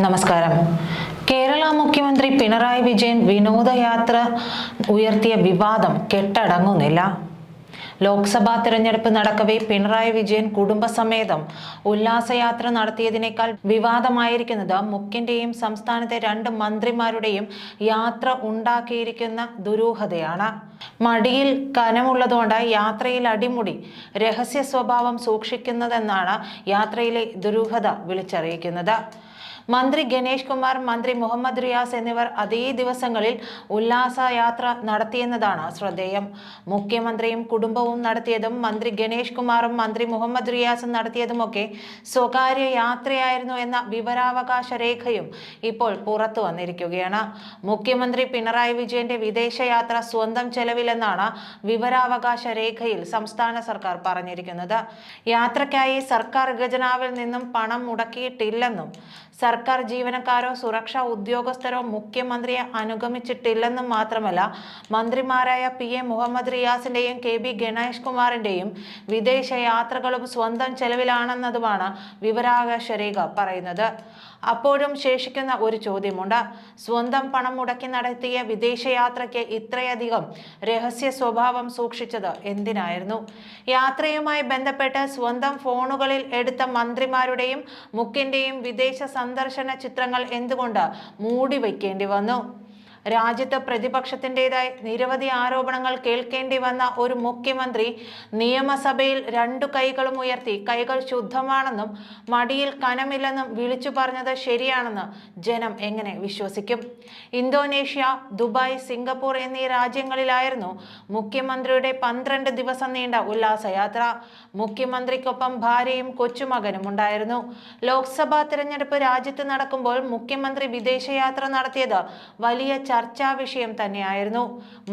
നമസ്കാരം. കേരള മുഖ്യമന്ത്രി പിണറായി വിജയൻ വിനോദയാത്ര ഉയർത്തിയ വിവാദം കെട്ടടങ്ങുന്നില്ല. ലോക്സഭാ തിരഞ്ഞെടുപ്പ് നടക്കവേ പിണറായി വിജയൻ കുടുംബസമേതം ഉല്ലാസയാത്ര നടത്തിയതിനേക്കാൾ വിവാദമായിരിക്കുന്നത് മുഖ്യന്റെയും സംസ്ഥാനത്തെ രണ്ട് മന്ത്രിമാരുടെയും യാത്ര ഉണ്ടാക്കിയിരിക്കുന്ന ദുരൂഹതയാണ്. മടിയിൽ കനമുള്ളതുകൊണ്ട് യാത്രയിൽ അടിമുടി രഹസ്യ സ്വഭാവം സൂക്ഷിക്കുന്നതെന്നാണ് യാത്രയിലെ ദുരൂഹത വിളിച്ചറിയിക്കുന്നത്. മന്ത്രി ഗണേഷ് കുമാർ മന്ത്രി മുഹമ്മദ് റിയാസ് എന്നിവർ അതേ ദിവസങ്ങളിൽ ഉല്ലാസയാത്ര നടത്തിയെന്നതാണ് ശ്രദ്ധേയം. മുഖ്യമന്ത്രിയും കുടുംബവും നടത്തിയതും മന്ത്രി ഗണേഷ് കുമാറും മന്ത്രി മുഹമ്മദ് റിയാസും നടത്തിയതുമൊക്കെ സ്വകാര്യ യാത്രയായിരുന്നു എന്ന വിവരാവകാശ രേഖയും ഇപ്പോൾ പുറത്തു വന്നിരിക്കുകയാണ്. മുഖ്യമന്ത്രി പിണറായി വിജയന്റെ വിദേശയാത്ര സ്വന്തം ചെലവിലെന്നാണ് വിവരാവകാശ രേഖയിൽ സംസ്ഥാന സർക്കാർ പറഞ്ഞിരിക്കുന്നത്. യാത്രയ്ക്കായി സർക്കാർ ഖജനാവിൽ നിന്നും പണം മുടക്കിയിട്ടില്ലെന്നും സർക്കാർ ജീവനക്കാരോ സുരക്ഷാ ഉദ്യോഗസ്ഥരോ മുഖ്യമന്ത്രിയെ അനുഗമിച്ചിട്ടില്ലെന്നും മാത്രമല്ല മന്ത്രിമാരായ പി എ മുഹമ്മദ് റിയാസിന്റെയും കെ ബി ഗണേഷ് കുമാറിന്റെയും വിദേശ യാത്രകളും സ്വന്തം ചെലവിലാണെന്നതുമാണ് വിവരാകാശ രേഖ പറയുന്നത്. അപ്പോഴും ശേഷിക്കുന്ന ഒരു ചോദ്യമുണ്ട്. സ്വന്തം പണം മുടക്കി നടത്തിയ വിദേശയാത്രയ്ക്ക് ഇത്രയധികം രഹസ്യ സ്വഭാവം സൂക്ഷിച്ചത് എന്തിനായിരുന്നു? യാത്രയുമായി ബന്ധപ്പെട്ട് സ്വന്തം ഫോണുകളിൽ എടുത്ത മന്ത്രിമാരുടെയും മുക്കിന്റെയും വിദേശ സന്ദർശന ചിത്രങ്ങൾ എന്തുകൊണ്ട് മൂടി വയ്ക്കേണ്ടി വന്നു? രാജ്യത്ത് പ്രതിപക്ഷത്തിന്റെതായി നിരവധി ആരോപണങ്ങൾ കേൾക്കേണ്ടി വന്ന ഒരു മുഖ്യമന്ത്രി നിയമസഭയിൽ രണ്ടു കൈകളും ഉയർത്തി. കൈകൾ ശുദ്ധമാണെന്നും മടിയിൽ കനമില്ലെന്നും വിളിച്ചു പറഞ്ഞത് ശരിയാണെന്ന് ജനം എങ്ങനെ വിശ്വസിക്കും? ഇന്തോനേഷ്യ ദുബായ് സിംഗപ്പൂർ എന്നീ രാജ്യങ്ങളിലായിരുന്നു മുഖ്യമന്ത്രിയുടെ പന്ത്രണ്ട് ദിവസം നീണ്ട ഉല്ലാസയാത്ര. മുഖ്യമന്ത്രിക്കൊപ്പം ഭാര്യയും കൊച്ചുമകനും ഉണ്ടായിരുന്നു. ലോക്സഭാ തിരഞ്ഞെടുപ്പ് രാജ്യത്ത് നടക്കുമ്പോൾ മുഖ്യമന്ത്രി വിദേശയാത്ര നടത്തിയത് വലിയ ചർച്ചാ വിഷയം തന്നെയായിരുന്നു.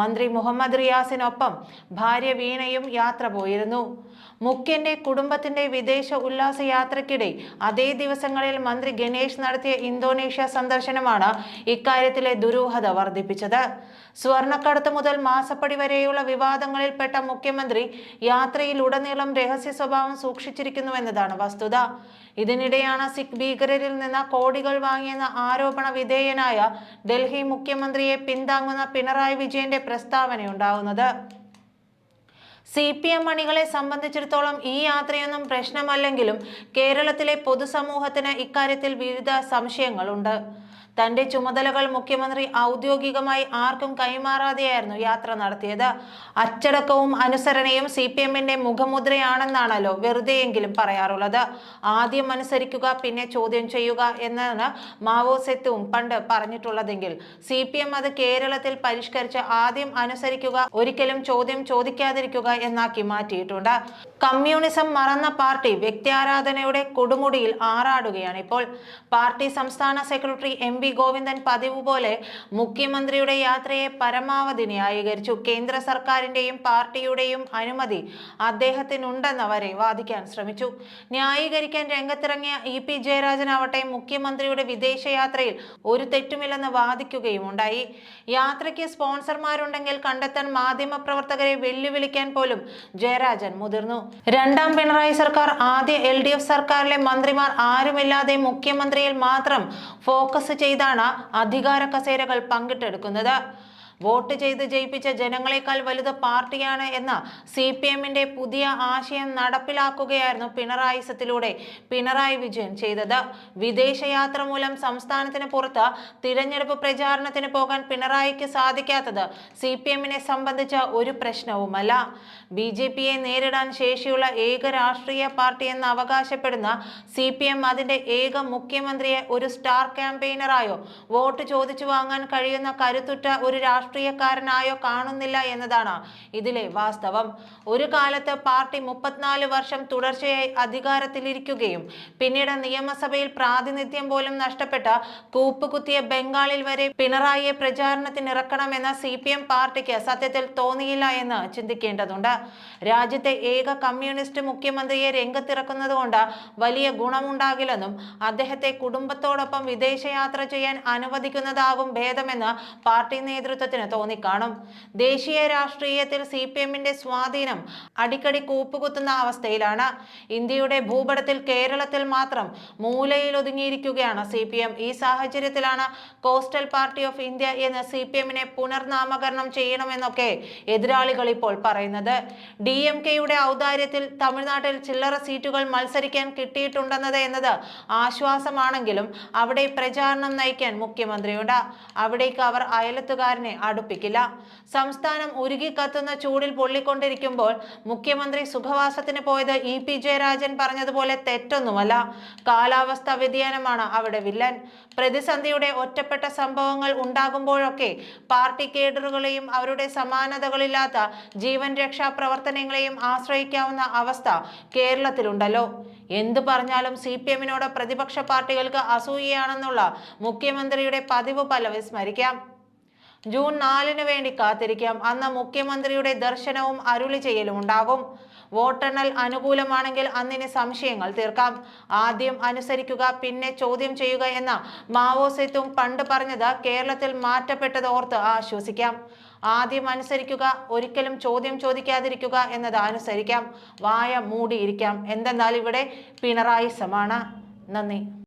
മന്ത്രി മുഹമ്മദ് റിയാസിനൊപ്പം ഭാര്യ വീണയും യാത്ര പോയിരുന്നു. മുഖ്യന്റെ കുടുംബത്തിന്റെ വിദേശ ഉല്ലാസ യാത്രക്കിടെ അതേ ദിവസങ്ങളിൽ മന്ത്രി ഗണേഷ് നടത്തിയ ഇന്തോനേഷ്യ സന്ദർശനമാണ് ഇക്കാര്യത്തിലെ ദുരൂഹത വർദ്ധിപ്പിച്ചത്. സ്വർണക്കടത്ത് മുതൽ മാസപ്പടി വരെയുള്ള വിവാദങ്ങളിൽപ്പെട്ട മുഖ്യമന്ത്രി യാത്രയിൽ ഉടനീളം രഹസ്യ സ്വഭാവം സൂക്ഷിച്ചിരിക്കുന്നു സൂക്ഷിച്ചിരിക്കുന്നുവെന്നതാണ് വസ്തുത. ഇതിനിടെയാണ് സിഖ് ഭീകരരിൽ നിന്ന് കോടികൾ വാങ്ങിയെന്ന ആരോപണ വിധേയനായ ഡൽഹി മുഖ്യമന്ത്രിയെ പിന്താങ്ങുന്ന പിണറായി വിജയന്റെ പ്രസ്താവനയുണ്ടാവുന്നത്. സി പി എം അണികളെ സംബന്ധിച്ചിടത്തോളം ഈ യാത്രയൊന്നും പ്രശ്നമല്ലെങ്കിലും കേരളത്തിലെ പൊതുസമൂഹത്തിന് ഇക്കാര്യത്തിൽ വിവിധ സംശയങ്ങളുണ്ട്. തന്റെ ചുമതലകൾ മുഖ്യമന്ത്രി ഔദ്യോഗികമായി ആർക്കും കൈമാറാതെയായിരുന്നു യാത്ര നടത്തിയത്. അച്ചടക്കവും അനുസരണയും സി പി എമ്മിന്റെ മുഖമുദ്രയാണെന്നാണല്ലോ വെറുതെയെങ്കിലും പറയാറുള്ളത്. ആദ്യം അനുസരിക്കുക പിന്നെ ചോദ്യം ചെയ്യുക എന്നാണ് മാവോ സെത്തുവും പണ്ട് പറഞ്ഞിട്ടുള്ളതെങ്കിൽ. സി പി എം അത് കേരളത്തിൽ പരിഷ്കരിച്ച് ആദ്യം അനുസരിക്കുക ഒരിക്കലും ചോദ്യം ചോദിക്കാതിരിക്കുക എന്നാക്കി മാറ്റിയിട്ടുണ്ട്. കമ്മ്യൂണിസം മറന്ന പാർട്ടി വ്യക്തിയാരാധനയുടെ കൊടുമുടിയിൽ ആറാടുകയാണ് ഇപ്പോൾ. പാർട്ടി സംസ്ഥാന സെക്രട്ടറി എം വി ഗോവിന്ദൻ പതിവ് പോലെ മുഖ്യമന്ത്രിയുടെ യാത്രയെ പരമാവധി ന്യായീകരിച്ചു. കേന്ദ്ര സർക്കാരിന്റെയും പാർട്ടിയുടെയും അനുമതി അദ്ദേഹത്തിനുണ്ടെന്ന് വരെ വാദിക്കാൻ ശ്രമിച്ചു. ന്യായീകരിക്കാൻ രംഗത്തിറങ്ങിയ ഇ പി ജയരാജൻ ആവട്ടെ മുഖ്യമന്ത്രിയുടെ വിദേശയാത്രയിൽ ഒരു തെറ്റുമില്ലെന്ന് വാദിക്കുകയും ഉണ്ടായി യാത്രയ്ക്ക് സ്പോൺസർമാരുണ്ടെങ്കിൽ കണ്ടെത്താൻ മാധ്യമപ്രവർത്തകരെ വെല്ലുവിളിക്കാൻ പോലും ജയരാജൻ മുതിർന്നു. രണ്ടാം പിണറായി സർക്കാർ ആദ്യ എൽ സർക്കാരിലെ മന്ത്രിമാർ ആരുമില്ലാതെ മുഖ്യമന്ത്രിയിൽ മാത്രം ഫോക്കസ് ചെയ്താണ് അധികാര കസേരകൾ പങ്കിട്ടെടുക്കുന്നത്. വോട്ട് ചെയ്ത് ജയിപ്പിച്ച ജനങ്ങളെക്കാൾ വലുത് പാർട്ടിയാണ് എന്ന സി പി എമ്മിന്റെ പുതിയ ആശയം നടപ്പിലാക്കുകയായിരുന്നു പിണറായി സത്തിലൂടെ പിണറായി വിജയൻ ചെയ്തത്. വിദേശയാത്ര മൂലം സംസ്ഥാനത്തിന് പുറത്ത് തിരഞ്ഞെടുപ്പ് പ്രചാരണത്തിന് പോകാൻ പിണറായിക്ക് സാധിക്കാത്തത് സി പി എമ്മിനെ സംബന്ധിച്ച ഒരു പ്രശ്നവുമല്ല. ബി ജെ പിയെ നേരിടാൻ ശേഷിയുള്ള ഏക രാഷ്ട്രീയ പാർട്ടി എന്ന് അവകാശപ്പെടുന്ന സി പി എം അതിന്റെ ഏക മുഖ്യമന്ത്രിയെ ഒരു സ്റ്റാർ ക്യാമ്പയിനറായോ വോട്ട് ചോദിച്ചു വാങ്ങാൻ കഴിയുന്ന കരുത്തുറ്റ ഒരു രാഷ്ട്രീയക്കാരനായോ കാണുന്നില്ല എന്നതാണ് ഇതിലെ വാസ്തവം. ഒരു കാലത്ത് പാർട്ടി മുപ്പത്തിനാല് വർഷം തുടർച്ചയായി അധികാരത്തിലിരിക്കുകയും പിന്നീട് നിയമസഭയിൽ പ്രാതിനിധ്യം പോലും നഷ്ടപ്പെട്ട കൂപ്പുകുത്തിയ ബംഗാളിൽ വരെ പിണറായിയെ പ്രചാരണത്തിനിറക്കണമെന്ന സി പി എം പാർട്ടിക്ക് സത്യത്തിൽ തോന്നിയില്ല എന്ന് ചിന്തിക്കേണ്ടതുണ്ട്. രാജ്യത്തെ ഏക കമ്മ്യൂണിസ്റ്റ് മുഖ്യമന്ത്രിയെ രംഗത്തിറക്കുന്നത് കൊണ്ട് വലിയ ഗുണമുണ്ടാകില്ലെന്നും അദ്ദേഹത്തെ കുടുംബത്തോടൊപ്പം വിദേശയാത്ര ചെയ്യാൻ അനുവദിക്കുന്നതാകും ഭേദമെന്ന് പാർട്ടി നേതൃത്വത്തിന് അദ്ദേഹത്തിന് തോന്നിക്കാണും. ദേശീയ രാഷ്ട്രീയത്തിൽ സി പി എമ്മിന്റെ സ്വാധീനം അടിക്കടി കൂപ്പുകുത്തുന്ന അവസ്ഥയിലാണ്. ഇന്ത്യയുടെ ഭൂപടത്തിൽ കേരളത്തിൽ മാത്രം മൂലയിൽ ഒതുങ്ങിയിരിക്കുകയാണ് സി പി എം. ഈ സാഹചര്യത്തിലാണ് കോസ്റ്റൽ പാർട്ടി ഓഫ് ഇന്ത്യ എന്ന് സി പി എമ്മിനെ പുനർനാമകരണം ചെയ്യണമെന്നൊക്കെ എതിരാളികൾ ഇപ്പോൾ പറയുന്നത്. ഡി എം കെയുടെ ഔദാര്യത്തിൽ തമിഴ്നാട്ടിൽ ചില്ലറ സീറ്റുകൾ മത്സരിക്കാൻ കിട്ടിയിട്ടുണ്ടെന്നത് എന്നത് ആശ്വാസമാണെങ്കിലും അവിടെ പ്രചാരണം നയിക്കാൻ മുഖ്യമന്ത്രിയുണ്ട്. അവിടേക്ക് അവർ അയലത്തുകാരനെ അടുപ്പിക്കില്ല. സംസ്ഥാനം ഉരുകി കത്തുന്ന ചൂടിൽ പൊള്ളിക്കൊണ്ടിരിക്കുമ്പോൾ മുഖ്യമന്ത്രി സുഖവാസത്തിന് പോയത് ഇ പി ജയരാജൻ പറഞ്ഞതുപോലെ തെറ്റൊന്നുമല്ല. കാലാവസ്ഥാ വ്യതിയാനമാണ് അവിടെ വില്ലൻ. പ്രതിസന്ധിയുടെ ഒറ്റപ്പെട്ട സംഭവങ്ങൾ ഉണ്ടാകുമ്പോഴൊക്കെ പാർട്ടി കേഡറുകളെയും അവരുടെ സമാനതകളില്ലാത്ത ജീവൻ രക്ഷാ പ്രവർത്തനങ്ങളെയും ആശ്രയിക്കാവുന്ന അവസ്ഥ കേരളത്തിലുണ്ടല്ലോ. എന്തു പറഞ്ഞാലും സി പി എമ്മിനോട് പ്രതിപക്ഷ പാർട്ടികൾക്ക് അസൂയയാണെന്നുള്ള മുഖ്യമന്ത്രിയുടെ പതിവ് പല വിസ്മരിക്കാം ജൂൺ നാലിന് വേണ്ടി കാത്തിരിക്കാം. അന്ന് മുഖ്യമന്ത്രിയുടെ ദർശനവും അരുളി ചെയ്യലും ഉണ്ടാകും. വോട്ടെണ്ണൽ അനുകൂലമാണെങ്കിൽ അന്നിന് സംശയങ്ങൾ തീർക്കാം. ആദ്യം അനുസരിക്കുക പിന്നെ ചോദ്യം ചെയ്യുക എന്ന മാവോ സെത്തുങ് പണ്ട് പറഞ്ഞത് കേരളത്തിൽ മാറ്റപ്പെട്ടത് ഓർത്ത് ആശ്വസിക്കാം. ആദ്യം അനുസരിക്കുക ഒരിക്കലും ചോദ്യം ചോദിക്കാതിരിക്കുക എന്നത് അനുസരിക്കാം. വായ മൂടിയിരിക്കാം. എന്തെന്നാൽ ഇവിടെ പിണറായി സമാണ്. നന്ദി.